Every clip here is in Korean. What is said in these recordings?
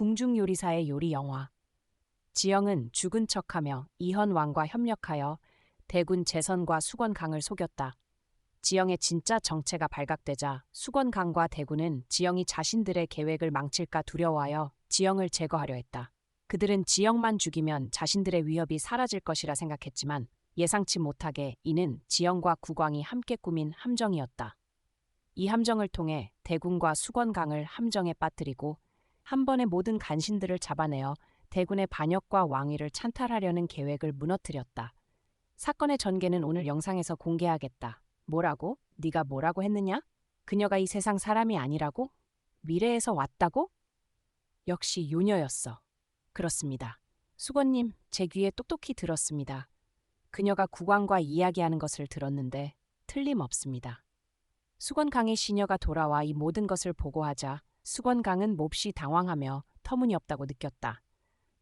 궁중요리사의 요리 영화. 지영은 죽은 척하며 이현 왕과 협력하여 대군 재선과 수건강을 속였다. 지영의 진짜 정체가 발각되자 수건강과 대군은 지영이 자신들의 계획을 망칠까 두려워하여 지영을 제거하려 했다. 그들은 지영만 죽이면 자신들의 위협이 사라질 것이라 생각했지만 예상치 못하게 이는 지영과 국왕이 함께 꾸민 함정이었다. 이 함정을 통해 대군과 수건강을 함정에 빠뜨리고 한 번에 모든 간신들을 잡아내어 대군의 반역과 왕위를 찬탈하려는 계획을 무너뜨렸다. 사건의 전개는 오늘 영상에서 공개하겠다. 뭐라고? 네가 뭐라고 했느냐? 그녀가 이 세상 사람이 아니라고? 미래에서 왔다고? 역시 요녀였어. 그렇습니다. 수건님, 제 귀에 똑똑히 들었습니다. 그녀가 국왕과 이야기하는 것을 들었는데 틀림없습니다. 수건 강의 시녀가 돌아와 이 모든 것을 보고하자 수건강은 몹시 당황하며 터무니없다고 느꼈다.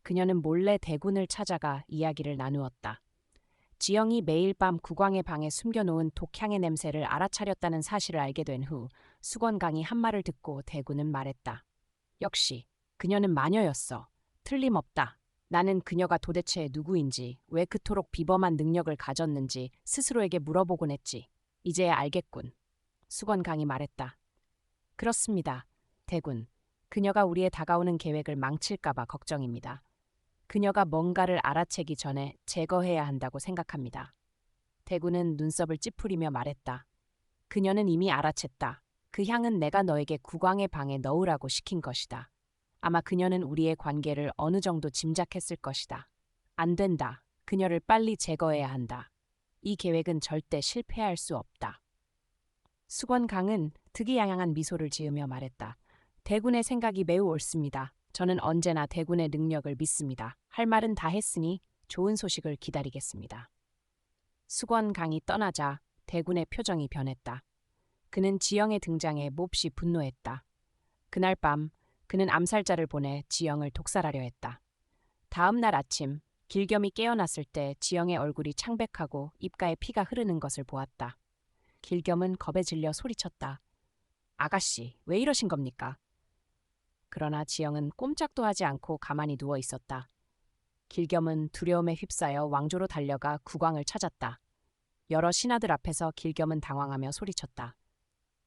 그녀는 몰래 대군을 찾아가 이야기를 나누었다. 지영이 매일 밤 국왕의 방에 숨겨놓은 독향의 냄새를 알아차렸다는 사실을 알게 된 후 수건강이 한 말을 듣고 대군은 말했다. 역시 그녀는 마녀였어. 틀림없다. 나는 그녀가 도대체 누구인지, 왜 그토록 비범한 능력을 가졌는지 스스로에게 물어보곤 했지. 이제야 알겠군. 수건강이 말했다. 그렇습니다. 대군. 그녀가 우리의 다가오는 계획을 망칠까봐 걱정입니다. 그녀가 뭔가를 알아채기 전에 제거해야 한다고 생각합니다. 대군은 눈썹을 찌푸리며 말했다. 그녀는 이미 알아챘다. 그 향은 내가 너에게 국왕의 방에 넣으라고 시킨 것이다. 아마 그녀는 우리의 관계를 어느 정도 짐작했을 것이다. 안 된다. 그녀를 빨리 제거해야 한다. 이 계획은 절대 실패할 수 없다. 수건강은 특이양양한 미소를 지으며 말했다. 대군의 생각이 매우 옳습니다. 저는 언제나 대군의 능력을 믿습니다. 할 말은 다 했으니 좋은 소식을 기다리겠습니다. 수건 강이 떠나자 대군의 표정이 변했다. 그는 지영의 등장에 몹시 분노했다. 그날 밤 그는 암살자를 보내 지영을 독살하려 했다. 다음 날 아침 길겸이 깨어났을 때 지영의 얼굴이 창백하고 입가에 피가 흐르는 것을 보았다. 길겸은 겁에 질려 소리쳤다. 아가씨, 왜 이러신 겁니까? 그러나 지영은 꼼짝도 하지 않고 가만히 누워 있었다. 길겸은 두려움에 휩싸여 왕조로 달려가 국왕을 찾았다. 여러 신하들 앞에서 길겸은 당황하며 소리쳤다.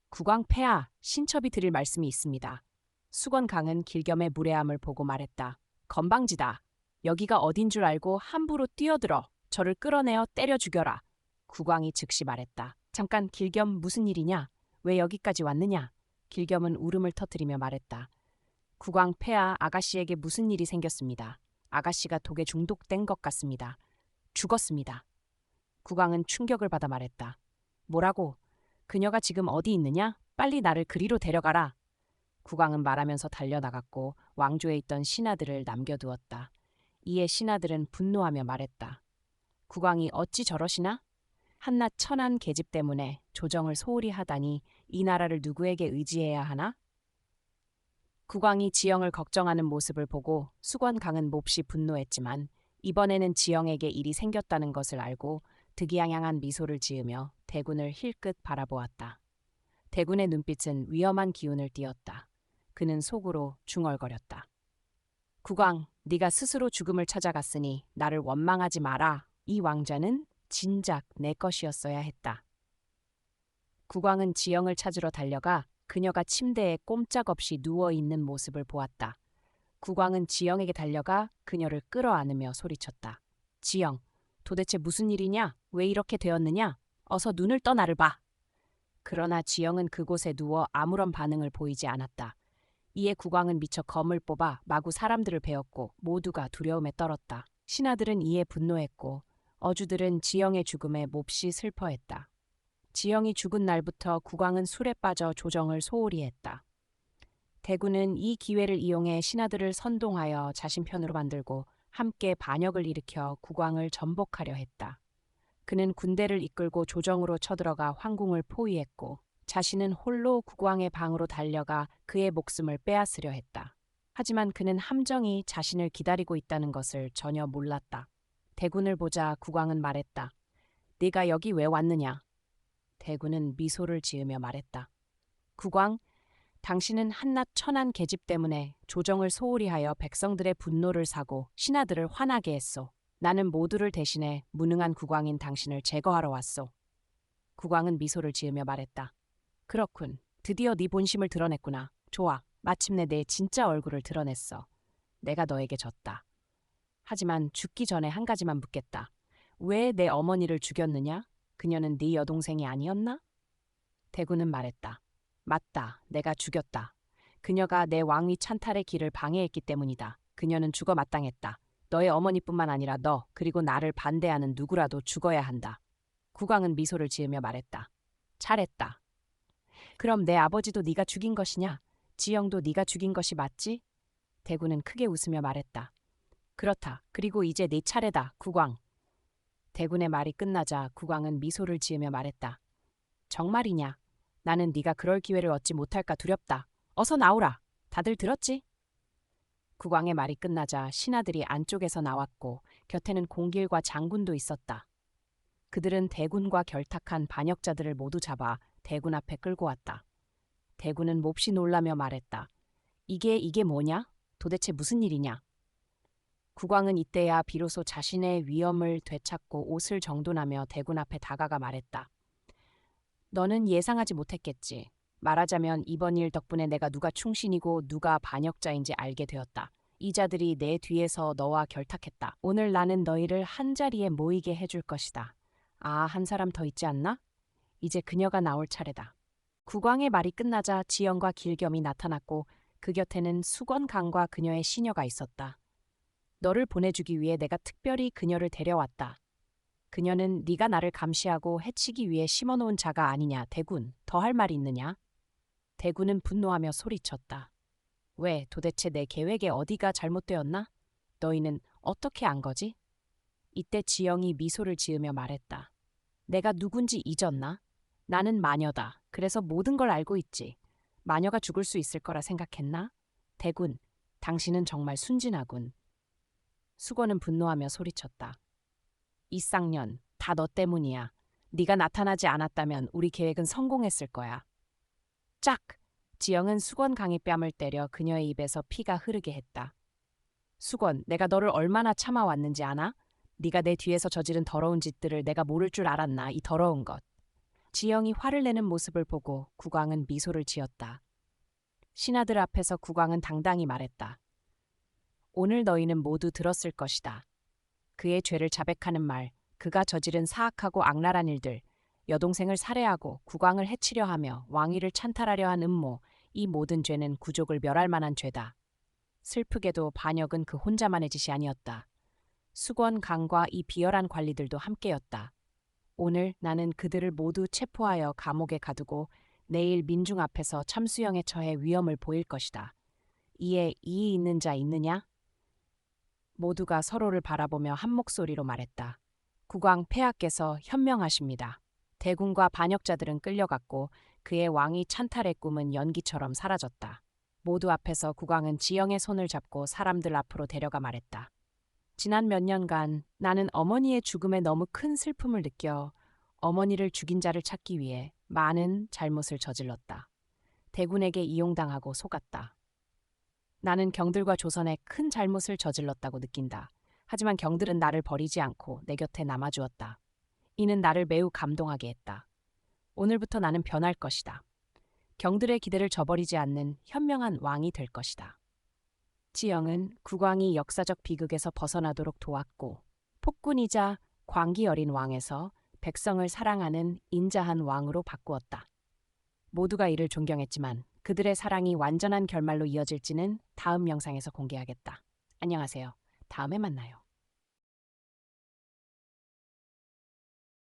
국왕 폐하, 신첩이 드릴 말씀이 있습니다. 수건강은 길겸의 무례함을 보고 말했다. 건방지다. 여기가 어딘 줄 알고 함부로 뛰어들어 저를 끌어내어 때려 죽여라. 국왕이 즉시 말했다. 잠깐 길겸 무슨 일이냐? 왜 여기까지 왔느냐? 길겸은 울음을 터뜨리며 말했다. 국왕 폐하 아가씨에게 무슨 일이 생겼습니다. 아가씨가 독에 중독된 것 같습니다. 죽었습니다. 국왕은 충격을 받아 말했다. 뭐라고? 그녀가 지금 어디 있느냐? 빨리 나를 그리로 데려가라. 국왕은 말하면서 달려나갔고 왕조에 있던 신하들을 남겨두었다. 이에 신하들은 분노하며 말했다. 국왕이 어찌 저러시나? 한낱 천한 계집 때문에 조정을 소홀히 하다니 이 나라를 누구에게 의지해야 하나? 국왕이 지영을 걱정하는 모습을 보고 수건강은 몹시 분노했지만 이번에는 지영에게 일이 생겼다는 것을 알고 득이양양한 미소를 지으며 대군을 힐끗 바라보았다. 대군의 눈빛은 위험한 기운을 띠었다. 그는 속으로 중얼거렸다. 국왕, 네가 스스로 죽음을 찾아갔으니 나를 원망하지 마라. 이 왕자는 진작 내 것이었어야 했다. 국왕은 지영을 찾으러 달려가 그녀가 침대에 꼼짝없이 누워 있는 모습을 보았다. 국왕은 지영에게 달려가 그녀를 끌어안으며 소리쳤다. 지영, 도대체 무슨 일이냐? 왜 이렇게 되었느냐? 어서 눈을 떠 나를 봐. 그러나 지영은 그곳에 누워 아무런 반응을 보이지 않았다. 이에 국왕은 미처 검을 뽑아 마구 사람들을 베었고 모두가 두려움에 떨었다. 신하들은 이에 분노했고 어주들은 지영의 죽음에 몹시 슬퍼했다. 지영이 죽은 날부터 국왕은 술에 빠져 조정을 소홀히 했다. 대군은 이 기회를 이용해 신하들을 선동하여 자신 편으로 만들고 함께 반역을 일으켜 국왕을 전복하려 했다. 그는 군대를 이끌고 조정으로 쳐들어가 황궁을 포위했고 자신은 홀로 국왕의 방으로 달려가 그의 목숨을 빼앗으려 했다. 하지만 그는 함정이 자신을 기다리고 있다는 것을 전혀 몰랐다. 대군을 보자 국왕은 말했다. 네가 여기 왜 왔느냐? 대군은 미소를 지으며 말했다. 국왕, 당신은 한낱 천한 계집 때문에 조정을 소홀히 하여 백성들의 분노를 사고 신하들을 화나게 했소. 나는 모두를 대신해 무능한 국왕인 당신을 제거하러 왔소. 국왕은 미소를 지으며 말했다. 그렇군. 드디어 네 본심을 드러냈구나. 좋아. 마침내 내 진짜 얼굴을 드러냈어. 내가 너에게 졌다. 하지만 죽기 전에 한 가지만 묻겠다. 왜 내 어머니를 죽였느냐? 그녀는 네 여동생이 아니었나? 대군은 말했다. 맞다. 내가 죽였다. 그녀가 내 왕위 찬탈의 길을 방해했기 때문이다. 그녀는 죽어 마땅했다. 너의 어머니뿐만 아니라 너 그리고 나를 반대하는 누구라도 죽어야 한다. 국왕은 미소를 지으며 말했다. 잘했다. 그럼 내 아버지도 네가 죽인 것이냐? 지영도 네가 죽인 것이 맞지? 대군은 크게 웃으며 말했다. 그렇다. 그리고 이제 네 차례다, 국왕. 대군의 말이 끝나자 국왕은 미소를 지으며 말했다. 정말이냐? 나는 네가 그럴 기회를 얻지 못할까 두렵다. 어서 나오라. 다들 들었지? 국왕의 말이 끝나자 신하들이 안쪽에서 나왔고 곁에는 공길과 장군도 있었다. 그들은 대군과 결탁한 반역자들을 모두 잡아 대군 앞에 끌고 왔다. 대군은 몹시 놀라며 말했다. 이게 이게 뭐냐? 도대체 무슨 일이냐? 국왕은 이때야 비로소 자신의 위엄을 되찾고 옷을 정돈하며 대군 앞에 다가가 말했다. 너는 예상하지 못했겠지. 말하자면 이번 일 덕분에 내가 누가 충신이고 누가 반역자인지 알게 되었다. 이 자들이 내 뒤에서 너와 결탁했다. 오늘 나는 너희를 한 자리에 모이게 해줄 것이다. 아, 한 사람 더 있지 않나? 이제 그녀가 나올 차례다. 국왕의 말이 끝나자 지영과 길겸이 나타났고 그 곁에는 수건강과 그녀의 시녀가 있었다. 너를 보내주기 위해 내가 특별히 그녀를 데려왔다. 그녀는 네가 나를 감시하고 해치기 위해 심어놓은 자가 아니냐, 대군. 더 할 말이 있느냐? 대군은 분노하며 소리쳤다. 왜 도대체 내 계획에 어디가 잘못되었나? 너희는 어떻게 안 거지? 이때 지영이 미소를 지으며 말했다. 내가 누군지 잊었나? 나는 마녀다. 그래서 모든 걸 알고 있지. 마녀가 죽을 수 있을 거라 생각했나? 대군, 당신은 정말 순진하군. 수건은 분노하며 소리쳤다. 이 쌍년, 다 너 때문이야. 네가 나타나지 않았다면 우리 계획은 성공했을 거야. 짝! 지영은 수건 강의 뺨을 때려 그녀의 입에서 피가 흐르게 했다. 수건, 내가 너를 얼마나 참아왔는지 아나? 네가 내 뒤에서 저지른 더러운 짓들을 내가 모를 줄 알았나, 이 더러운 것. 지영이 화를 내는 모습을 보고 국왕은 미소를 지었다. 신하들 앞에서 국왕은 당당히 말했다. 오늘 너희는 모두 들었을 것이다. 그의 죄를 자백하는 말, 그가 저지른 사악하고 악랄한 일들, 여동생을 살해하고 국왕을 해치려 하며 왕위를 찬탈하려 한 음모, 이 모든 죄는 구족을 멸할 만한 죄다. 슬프게도 반역은 그 혼자만의 짓이 아니었다. 수건 강과 이 비열한 관리들도 함께였다. 오늘 나는 그들을 모두 체포하여 감옥에 가두고 내일 민중 앞에서 참수형에 처해 위험을 보일 것이다. 이에 이의 있는 자 있느냐? 모두가 서로를 바라보며 한 목소리로 말했다. 국왕 폐하께서 현명하십니다. 대군과 반역자들은 끌려갔고 그의 왕이 찬탈의 꿈은 연기처럼 사라졌다. 모두 앞에서 국왕은 지영의 손을 잡고 사람들 앞으로 데려가 말했다. 지난 몇 년간 나는 어머니의 죽음에 너무 큰 슬픔을 느껴 어머니를 죽인 자를 찾기 위해 많은 잘못을 저질렀다. 대군에게 이용당하고 속았다. 나는 경들과 조선에 큰 잘못을 저질렀다고 느낀다. 하지만 경들은 나를 버리지 않고 내 곁에 남아주었다. 이는 나를 매우 감동하게 했다. 오늘부터 나는 변할 것이다. 경들의 기대를 저버리지 않는 현명한 왕이 될 것이다. 지영은 국왕이 역사적 비극에서 벗어나도록 도왔고 폭군이자 광기 어린 왕에서 백성을 사랑하는 인자한 왕으로 바꾸었다. 모두가 이를 존경했지만 그들의 사랑이 완전한 결말로 이어질지는 다음 영상에서 공개하겠다. 안녕하세요. 다음에 만나요.